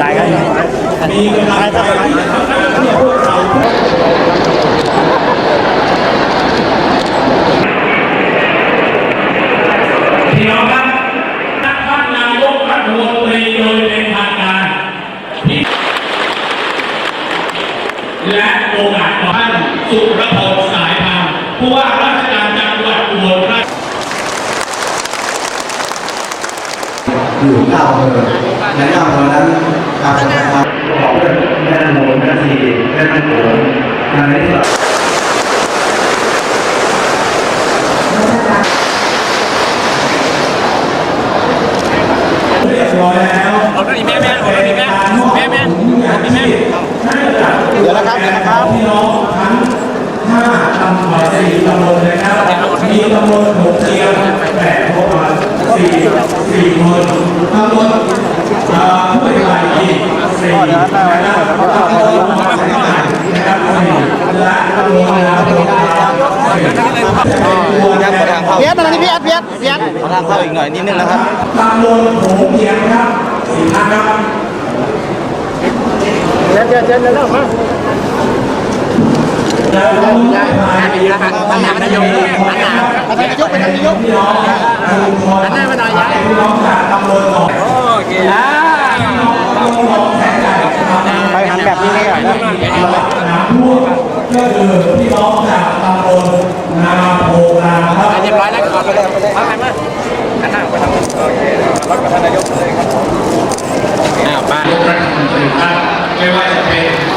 สายกันมีกำลังใจที่พวกเราพี่น้องครับท่านนายกรัฐมนตรีโดยเป็นทางการและโอกาสของท่านสุรพงษ์สายธรรมผู้ว่าราชการจังหวัดอุบลราชอยู่เก้าอำเภอในเก้าอำเภอนั้นการจัดการ บอกเรื่องแม่โมแม่ ทีแม่โขงงานนี้ที่เราเรียบร้อยแล้วเอาหน้าอีแม่แม่เอาหน้าอีแม่แม่แม่แม่แม่เดี๋ยวนะครับเดี๋ยวนะครับพี่น้องทั้งห้าตำบลสี่ตำบลนะครับมีตำบลหกเชียงแปดโคมาสี่สี่คนตำบล เอ่อห้วยไหลอีกสี่อยนิดนึงนะครับตำบลหนองแสงใหม่นครับสี่และตำบลนาโพธิ์สี่ตัวแทนเพียรมาทางนี้พี่แอดเพียรเพียรเอาทางเข้าอีกหน่อยนิดนึงนะครับตำบลโขงเชียงครับสี่ท่านครับเพียรเพียรเพียรเร็วมาแล้วก็ได้ผ่านไปแล้วครับท่านนายกท่านนายกอาจารย์นายกไปทางนายกพี่น้องชุมพรหน้ามาหน่อยยายพี่น้องจากตำบลหนองโอเคพี่ ก็คือพี่น้องจากตำบลนาโพกาครับเรียบร้อยแล้วขอไปเลยมาไปมาหน้าไปทาโอเครถประธานนายกเลยครับอ้าวปไม่ว่าจะเป็น